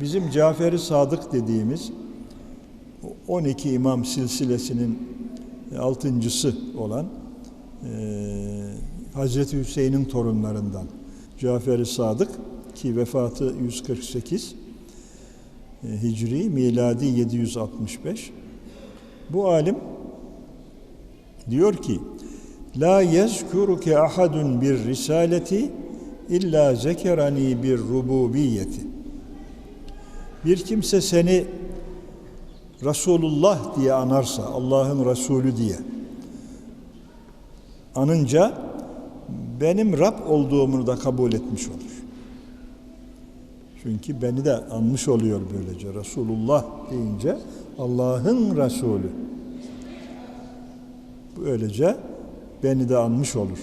Bizim Cafer-i Sadık dediğimiz 12 imam silsilesinin altıncısı olan eee Hazreti Hüseyin'in torunlarından Cafer-i Sadık ki vefatı 148 e, Hicri miladi 765 bu alim diyor ki La yezkuruke ahadun bir risaleti illa zekerani bir rububiyeti. Bir kimse seni Resulullah diye anarsa, Allah'ın Resulü diye anınca benim Rab olduğumu da kabul etmiş olur. Çünkü beni de anmış oluyor böylece. Resulullah deyince Allah'ın Resulü. Böylece beni de anmış olur.